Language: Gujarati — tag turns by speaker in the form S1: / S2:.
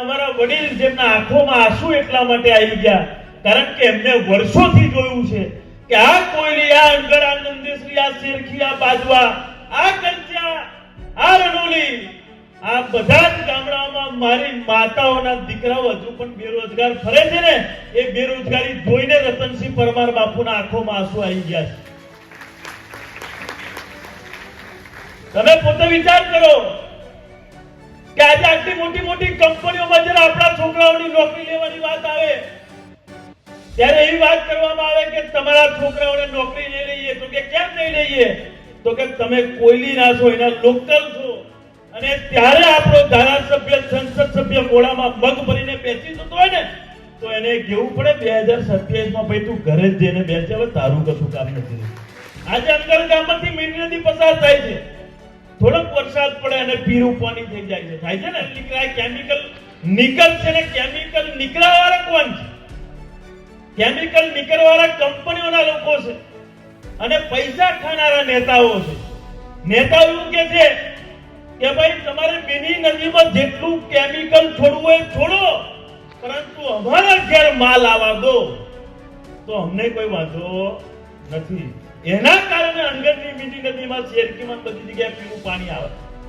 S1: અમારા વડીલ જેમના આંખોમાં આંસુ એટલા માટે આવી ગયા, કારણ કે એમને વર્ષોથી જોયું છે કે આ કોયલી, આ અંગર, આ આ શેરખી, આ બાજવા, આ કંચા આ રણોલી આ બધા જ ગામડાઓમાં મારી માતાઓના દીકરાઓ હજુ પણ બેરોજગાર ફરે છે ને, એ બેરોજગારી જોઈને રતનસિંહ પરમાર બાપુના આંખોમાં આંસુ આવી ગયા છે. તમે પોતે વિચાર કરો નોકરી લેવાની વાત આવે, ત્યારે એવી વાત કરવામાં આવે કે તમારા છોકરાઓને નોકરી નહીં લઈએ તો કે કેમ નહીં લઈએ? તો કે તમે કોઈલી ના છો, એના લોકલ છો. અને ત્યારે આપણો ધારાસભ્ય, સંસદ સભ્ય મોડામાં મગ ભરીને બેસી જતો હોય ને, તો એને કેવું પડે? બે હજાર સત્યાવીસમાં ભાઈ તું ઘરે જ જઈને બેસે, હવે તારું કશું કામ નથી આજે અંદર ગામમાંથી નદી પસાર થાય છે. થોડોક વરસાદ પડે અને પીરું પાણી થઈ જાય છે. થાય છે ને? કેમિકલ નિકલ છે ને કેમિકલ નીકળવાવાળા કોણ છે? કેમિકલ નીકળવાળા કંપનીઓના લોકો છે. અને પૈસા ખાનારા નેતાઓ છે. નેતાઓ એવું કે છે કે ભાઈ, તમારે બેની નદીમાં જેટલું કેમિકલ છોડવું હોય છોડો, પરંતુ અમારા ઘેર માલ આવવા દો. તો અમને કોઈ વાંધો નથી. એના કારણે અંગરની બીજી નદીમાં શેરકીમાં બધી જગ્યાએ પીવું પાણી આવે.